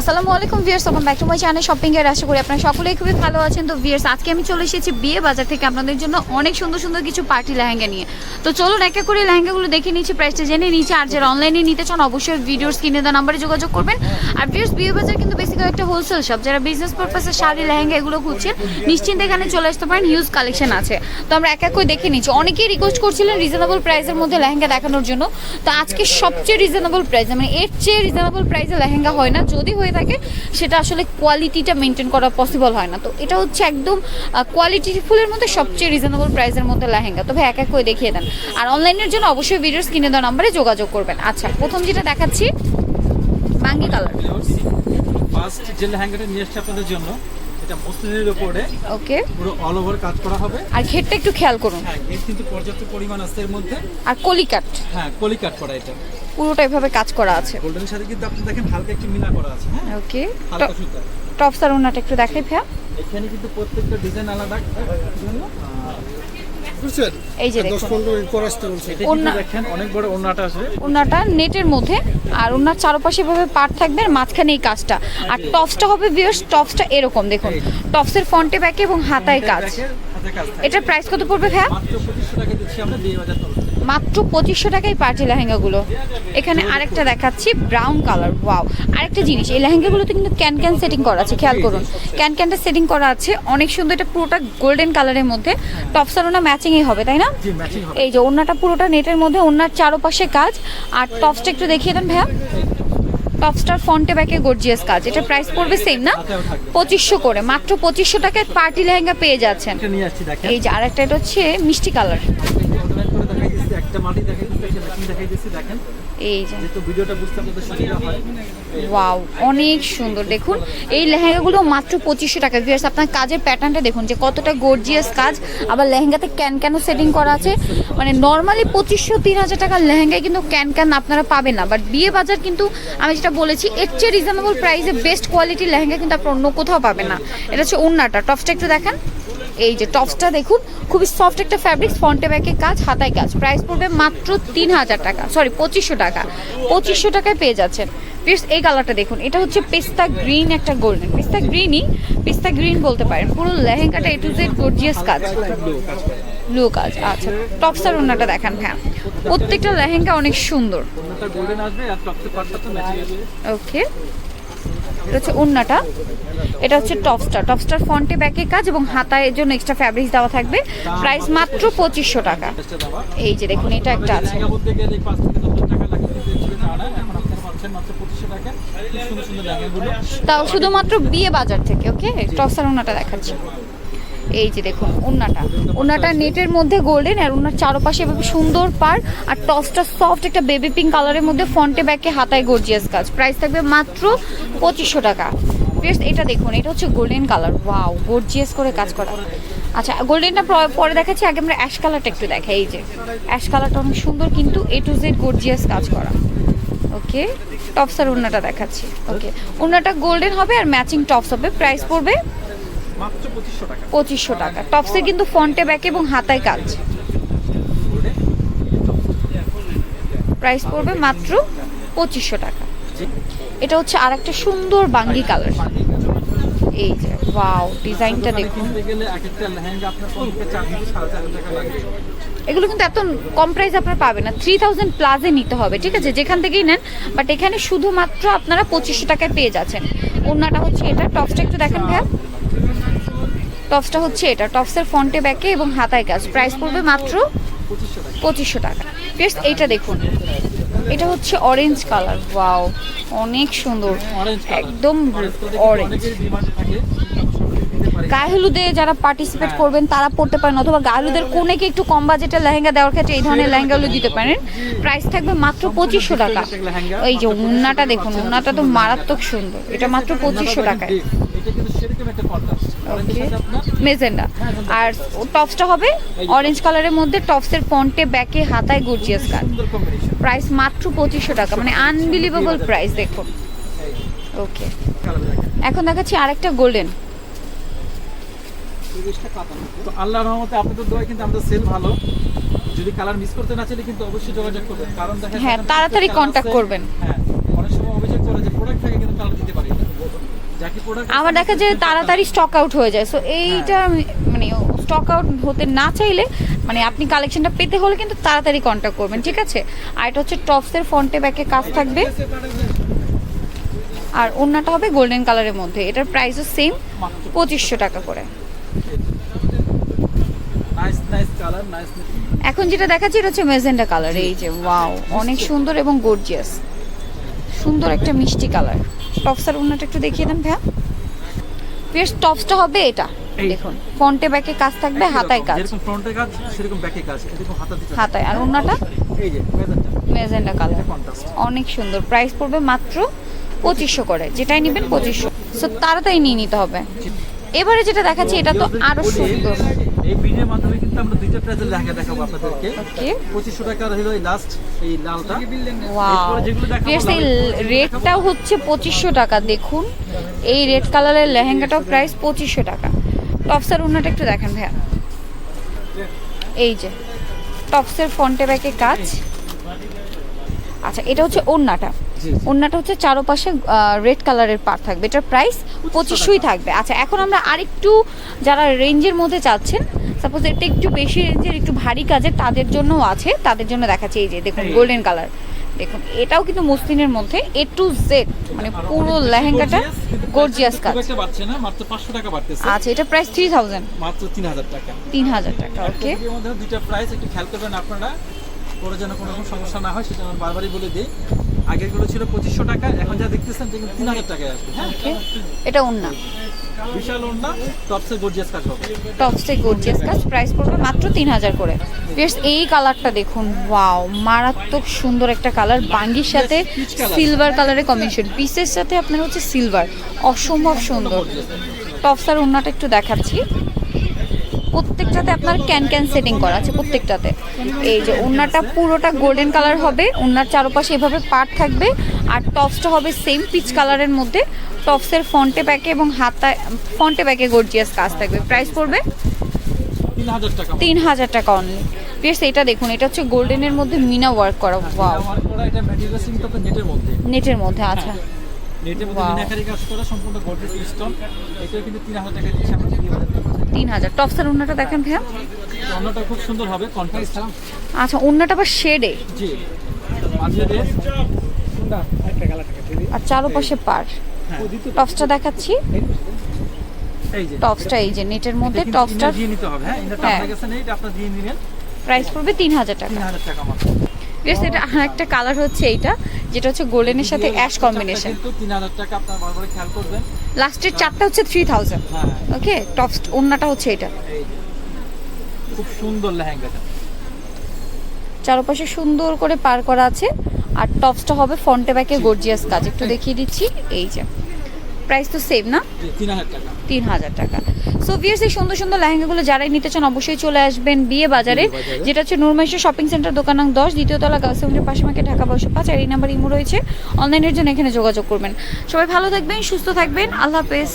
আসসালামু আলাইকুম viewers welcome back to my channel shopping এর। আশা করি আপনারা সকলেই খুবই ভালো আছেন। তো ভিয়ার্স আজকে আমি চলে এসেছি বিয়ে বাজার থেকে আপনাদের জন্য অনেক সুন্দর সুন্দর কিছু পার্টি লেহেঙ্গা নিয়ে। তো চলুন এক এক করে লেহেঙ্গাগুলো দেখে নিচ্ছি, প্রাইসটা জেনে নিচ্ছি। আর যারা অনলাইনে নিতে চান, অবশ্যই ভিডিওর স্ক্রিনে দেওয়া নাম্বারে যোগাযোগ করবেন। আর ভিয়ার্স বিয়ে বাজার কিন্তু বেসিক্যালি একটা হোলসেল শপ যারা বিজনেস পারপাসে শাড়ি, লেহেঙ্গা এগুলো খুঁজছেন, নিশ্চিন্তে এখানে চলে আসতে পারেন। হিউজ কালেকশন আছে। তো আমরা এক এক করে দেখে নিচ্ছি। অনেকেই রিকোয়েস্ট করছিলেন রিজনেবল প্রাইসের মধ্যে লেহেঙ্গা দেখানোর জন্য। তো আজকে সবচেয়ে রিজনেবল প্রাইস মানে এর চেয়ে রিজনেবল প্রাইসে লেহেঙ্গা হয় না। যদি হয়ে থাকে সেটা আসলে কোয়ালিটিটা মেনটেন করা পসিবল হয় না। তো এটা হচ্ছে একদম কোয়ালিটি ফুলের মধ্যে সবচেয়ে রিজনেবল প্রাইসের মধ্যে লেহেঙ্গা। তবে এক এক করে দেখিয়ে দেন। আর অনলাইনের জন্য অবশ্যই ভিডিওর স্ক্রিনে দেওয়া নাম্বারে যোগাযোগ করবেন। আচ্ছা প্রথম যেটা দেখাচ্ছি বাঙ্গি কালার ফার্স্ট যে লেহেঙ্গাটা নিয়ে এসেছি আপনাদের জন্য এটা মসলিনের উপরে ওকে পুরো অল ওভার কাজ করা হবে। আর ঘেরটা একটু খেয়াল করুন। হ্যাঁ এর কিন্তু পর্যাপ্ত পরিমাণ আছে এর মধ্যে। আর কলিকাট। হ্যাঁ কলিকাট করা এটা। পুরোটা এভাবে কাজ করা আছে। গোল্ডেনের সাথে কিন্তু আপনি দেখেন হালকা একটু মিনা করা আছে হ্যাঁ? ওকে হালকা সুতা। টপস আর ওনাটা একটু দেখাই ভাইয়া। এখানে কিন্তু প্রত্যেকটা ডিজাইন আলাদা। বুঝছেন? এই যে দেখুন। এটা অনেক বড় ওড়নাটা আছে। ওনাটা নেটের মধ্যে আর ওনার চারপাশে এভাবে পাট থাকবে আর মাঝখানে এই কাজটা। আর টপসটা হবে ভিউয়ার্স টপসটা এরকম দেখুন। টপসের ফন্টে ব্যাকে এবং হাতায় কাজ। এটার প্রাইস কত পড়বে ভাইয়া? মাত্র পঁচিশশো টাকা দিচ্ছি আমরা দুই হাজার তরফ থেকে। মাত্র পঁচিশশো টাকায় পার্টি লেহেঙ্গাগুলো। এখানে আরেকটা দেখাচ্ছি ব্রাউন কালার ওয়াও আরেকটা জিনিস এই লেহেঙ্গাগুলোতে কিন্তু ক্যান ক্যান সেটিং করা আছে খেয়াল করুন। ক্যান ক্যানটা সেটিং করা আছে অনেক সুন্দর এটা পুরোটা গোল্ডেন কালারের মধ্যে। টপসার ওনা ম্যাচিংই হবে তাই না? এই যে ওনাটা পুরোটা নেটের মধ্যে ওনার চারোপাশে কাজ। আর টপসটা একটু দেখিয়ে দেন ভাইয়া। টপস্টার ফন্টে ব্যাকে গর্জিয়াস কাজ এটা প্রাইস পড়বে সেম না? পঁচিশশো করে মাত্র পঁচিশশো টাকায় পার্টি লেহেঙ্গা পেয়ে যাচ্ছেন। এই যে আরেকটা এটা হচ্ছে মিষ্টি কালার দিচ্ছি একটা মাটি দেখাই দিচ্ছি একটা ম্যাচিং দেখাই দিচ্ছি দেখেন। এই যে। যেহেতু ভিডিওটা বুঝতে আপনাদের সুবিধা হয়। ওয়াও অনেক সুন্দর। দেখুন এই লেহেঙ্গাগুলো মাত্র পঁচিশশো টাকা। ভিউয়ার্স আপনার কাজের প্যাটার্নটা দেখুন যে কতটা গর্জিয়াস কাজ। আবার লেহেঙ্গাতে ক্যান ক্যানও সেটিং করা আছে। মানে নর্মালি পঁচিশশো তিন হাজার টাকার লেহেঙ্গায় কিন্তু ক্যান ক্যান আপনারা পাবেন না। বাট বিয়ে বাজার কিন্তু আমি যেটা বলেছি এর চেয়ে রিজনেবল প্রাইসে বেস্ট কোয়ালিটির লেহেঙ্গা কিন্তু আপনার অন্য কোথাও পাবেন না। এটা হচ্ছে ওন্নাটা। টপসটা একটু দেখেন। এই যে টপসটা দেখুন খুবই সফট একটা ফ্যাব্রিক ফ্রন্টে ব্যাকে কাজ হাতায় কাজ। প্রাইস পড়বে মাত্র তিন হাজার টাকা সরি পঁচিশশো টাকা। পঁচিশশো টাকায় পেয়ে যাচ্ছেন। প্লিজ এই কালারটা দেখুন এটা হচ্ছে পেস্তা গ্রিন একটা গোল্ডেন পেস্তা গ্রিনই পেস্তা গ্রিন বলতে পারেন পুরো লেহেঙ্গাটা এ টু জেড গর্জিয়াস কাজ। ব্লু কাজ আচ্ছা। টপসার ওনাটা দেখান হ্যাঁ। প্রত্যেকটা লেহেঙ্গা অনেক সুন্দর। ওকে এটা হচ্ছে উন্নাটা। এটা হচ্ছে টপস্টার। টপস্টার ফন্টে ব্যাকে কাজ এবং হাতায় এর জন্য এক্সট্রা ফ্যাব্রিক্স দেওয়া থাকবে। প্রাইস মাত্র পঁচিশশো টাকা। এই যে দেখুন, এটা একটা আছে। তাও শুধুমাত্র বিয়ে বাজার থেকে, ওকে? টপস্টার উন্নাটা দেখাচ্ছি। এই যে দেখুন ওন্নাটা ওন্নাটা নেটের মধ্যে গোল্ডেন আর ওনার চারপাশে এভাবে সুন্দর পার আর টসটা সফট একটা বেবি পিঙ্ক কালারের মধ্যে ফন্টে ব্যাকে হাতায় গর্জিয়াস কাজ প্রাইস থাকবে মাত্র পঁচিশশো টাকা। বেশ এটা দেখুন, এটা হচ্ছে গোল্ডেন কালার ওয়াও গর্জিয়াস করে কাজ করা। আচ্ছা গোল্ডেনটা পরে দেখাচ্ছি, আগে আমরা অ্যাশ কালারটা একটু দেখাই, এই যে। অ্যাশ কালারটা অনেক সুন্দর, কিন্তু এ টু জেড গর্জিয়াস কাজ করা। ওকে টপসার ওড়নাটা দেখাচ্ছি। ওকে ওড়নাটা গোল্ডেন হবে আর ম্যাচিং টপস হবে। প্রাইস পড়বে মাত্র পঁচিশশো টাকা। টপসে কিন্তু ফন্টে ব্যাক এবং হাতায় কাজ। প্রাইস পড়বে মাত্র পঁচিশশো টাকা। এটা হচ্ছে আর একটা সুন্দর বাঙ্গি কালার। এই যে ওয়াও ডিজাইনটা দেখুন। এগুলো কিন্তু এত কম প্রাইস আপনার পাবেন না। থ্রি থাউজেন্ড প্লাসে নিতে হবে ঠিক আছে? যেখান থেকেই নেন বাট এখানে শুধুমাত্র আপনারা পঁচিশশো টাকায় পেয়ে যাচ্ছেন। ওড়নাটা হচ্ছে এটা টপসটা একটু দেখেন ভাইয়া। টপসটা হচ্ছে এটা। টপসের ফন্টে ব্যাকে এবং হাতায় কাজ। প্রাইস পড়বে মাত্র পঁচিশশো টাকা। ফিরস এইটা দেখুন। এটা হচ্ছে অরেঞ্জ কালার ওয়াও অনেক সুন্দর। একদম অরেঞ্জ গায়ে হলুদে যারা পার্টিসিপেট করবেন, তারা পড়তে পারেন অথবা গায়ে হলুদের কোনেকে একটু কম বাজেটের লেহেঙ্গা দেওয়ার ক্ষেত্রে এই ধরনের লেহেঙ্গাগুলো দিতে পারেন। প্রাইস থাকবে মাত্র পঁচিশশো টাকা। এই যে উন্নাটা দেখুন উন্নাটা তো মারাত্মক সুন্দর। এটা মাত্র পঁচিশশো টাকায়। মেজেন্ডা আর টপসটা হবে অরেঞ্জ কালারের মধ্যে টপসের ফন্টে ব্যাকে হাতায় গর্জিয়াস কাজ প্রাইস মাত্র পঁচিশশো টাকা মানে আনবিলিভেবল প্রাইস দেখুন। ওকে এখন দেখাচ্ছি আরেকটা গোল্ডেন তো আল্লাহর রহমতে আপনাদের দোয়া কিন্তু আমাদের সেল ভালো। যদি কালার মিস করতে না চাইলে কিন্তু অবশ্যই যোগাযোগ করবেন। কারণ দেখেন হ্যাঁ, তাড়াতাড়ি আছে- করবেন। হ্যাঁ অনেক সময় অভিযোগ করে যে প্রোডাক্ট থাকে কিন্তু কালার দিতে পারি। আবার দেখা যায় তাড়াতাড়ি স্টক আউট হয়ে যায়। সো এইটা মানে স্টক আউট হতে না চাইলে মানে আপনি কালেকশনটা পেতে হলে কিন্তু তাড়াতাড়ি কন্ট্যাক্ট করবেন ঠিক আছে? আর এটা হচ্ছে টপসের ফ্রন্টে ব্যাকে কাজ থাকবে। আর ওড়নাটা হবে গোল্ডেন কালারের মধ্যে। এটার প্রাইসও সেম পঁচিশশো টাকা করে। নাইস নাইস কালার নাইস এখন যেটা দেখাচ্ছি এটা হচ্ছে মেজেন্ডা কালার এই যে ওয়াও অনেক সুন্দর এবং গর্জিয়াস সুন্দর একটা মিষ্টি কালার টপসের ওড়নাটা একটু দেখিয়ে দেন ভাইয়া। বেশ টপসটা হবে এটা। দেখুন ফ্রন্টে ব্যাকে কাজ থাকবে হাতায় কাজ। যেরকম ফ্রন্টে কাজ সেরকম ব্যাকে কাজ। এরকম হাতা হাতায়। আর ওড়নাটা এই যে মেজারটা মেজেন্ডা কালার অনেক সুন্দর। প্রাইস পড়বে মাত্র পঁচিশশো করে। যেটাই নেবেন পঁচিশশো। সো তাড়াতাড়ি নিয়ে নিতে হবে। এবারে যেটা দেখাচ্ছি এটা তো আরও সুন্দর। এই ভিডিওর মাধ্যমে কিন্তু আমরা দুইটা প্রাইজের লেহেঙ্গা দেখাবো আপনাদেরকে। পঁচিশশো টাকার হলো এই লাস্ট এই লালটা। রেটটাও হচ্ছে পঁচিশশো টাকা দেখুন। এই রেড কালারের লেহেঙ্গাটাও প্রাইস পঁচিশশো টাকা। টপসের উন্নাটা একটু দেখেন ভাইয়া। এই যে টপসের ফ্রন্টে ব্যাকে কাজ। আচ্ছা এটা হচ্ছে ওড়নাটা। ওড়নাটা হচ্ছে চারোপাশে রেড কালারের পার থাকবে। এটার প্রাইস পঁচিশশোই থাকবে। আচ্ছা এখন আমরা আরেকটু যারা রেঞ্জের মধ্যে চাচ্ছেন সাপোজ এটা একটু বেশি রেঞ্জের একটু ভারী কাজের তাদের জন্যও আছে। তাদের জন্য দেখাচ্ছি এই যে দেখুন গোল্ডেন কালার দেখুন এটাও কিন্তু মসলিনের মধ্যে। এ টু জেড মানে পুরো লেহেঙ্গাটা গর্জিয়াস কাজ। বাড়ছে না মাত্র পাঁচশো টাকা বাড়তেছে। আচ্ছা এটা প্রাইস থ্রি থাউজেন্ড মাত্র তিন হাজার টাকা। তিন হাজার টাকা ওকে ভিডিওর মধ্যে দুইটা প্রাইস একটু খেয়াল করবেন আপনারা। পরে যেন কোনো সমস্যা না হয় সেটা আমি বারবারই বলে দিই। আগেরগুলো ছিল পঁচিশশো টাকা এখন যা দেখতেছেন দেখুন তিন হাজার টাকায় আসবে। হ্যাঁ এটা ওড়না। বিশাল টপসের গর্জিয়াস কাজ হবে। টপসে গর্জিয়াস কাজ প্রাইস পড়বে মাত্র তিন হাজার করে। বেশ এই কালারটা দেখুন ওয়াও মারাত্মক সুন্দর একটা কালার বাঙ্গির সাথে সিলভার কালারের কম্বিনেশন পিসের সাথে আপনার হচ্ছে সিলভার অসম্ভব সুন্দর। টপসার ওড়নাটা একটু দেখাচ্ছি। প্রত্যেকটাতে আপনার ক্যান ক্যান সেটিং করা আছে প্রত্যেকটাতে। এই যে ওড়নাটা পুরোটা গোল্ডেন কালার হবে ওড়নার চারপাশে এভাবে পাট থাকবে আর টপসটা হবে সেম পিচ কালারের মধ্যে। টপসের ফ্রন্টে ব্যাকে এবং হাতায় ফ্রন্টে ব্যাকে গর্জিয়াস কাজ থাকবে। প্রাইস পড়বে তিন হাজার টাকা। অনলি বেশ এটা দেখুন এটা হচ্ছে গোল্ডেনের মধ্যে মিনা ওয়ার্ক করা নেটের মধ্যে। নেটের মধ্যে আচ্ছা। নেটের মধ্যে মিনাকারি কাজ করা সম্পূর্ণ গর্জিয়াস স্টোন এটা কিন্তু তিন হাজার টাকা দিচ্ছে আমরা। তিন হাজার। টপসের ওড়নাটা দেখেন ভাইয়া। অন্যটা খুব সুন্দর হবে। কন্ট্রাস্ট আচ্ছা শেডে জি। মাঝে রেস আর চারোপাশে পার হ্যাঁ। টপসটা দেখাচ্ছি। টপসটা এই যে নেটের মধ্যে টপসটা দিয়ে নিতে হবে হ্যাঁ? হ্যাঁ। আপনার কাছে নেই এটা আপনার দিয়ে নিবেন প্রাইস পড়বে তিন হাজার টাকা। তিন হাজার টাকা মাত্র। বেশ এটা আর একটা কালার হচ্ছে এইটা যেটা হচ্ছে গোল্ডেনের সাথে অ্যাশ কম্বিনেশন কিন্তু তিন হাজার টাকা আপনার বারবার খেয়াল করবেন লাস্টের চারটা হচ্ছে থ্রি থাউজেন্ড হ্যাঁ ওকে টপস ওড়নাটা হচ্ছে এটা। খুব সুন্দর লেহেঙ্গাটা চারপাশে সুন্দর করে পার করা আছে। আর টপসটা হবে ফ্রন্টে ব্যাকে গর্জিয়াস কাজ। একটু দেখিয়ে দিচ্ছি এই যে। প্রাইস তো সেম না? তিন হাজার টাকা। সো ভিয়ার্স এই সুন্দর সুন্দর লেহেঙ্গাগুলো যারাই নিতে চান অবশ্যই চলে আসবেন বিয়ে বাজারে। যেটা হচ্ছে নুরমাইশা শপিং সেন্টার দোকান নং দশ দ্বিতীয়তলা তলা গার্লস পাশে মাকে ঢাকা বারোশো পাঁচ আর এই নাম্বার ইমো রয়েছে। অনলাইনের জন্য এখানে যোগাযোগ করবেন। সবাই ভালো থাকবেন সুস্থ থাকবেন। আল্লাহ হাফেজ।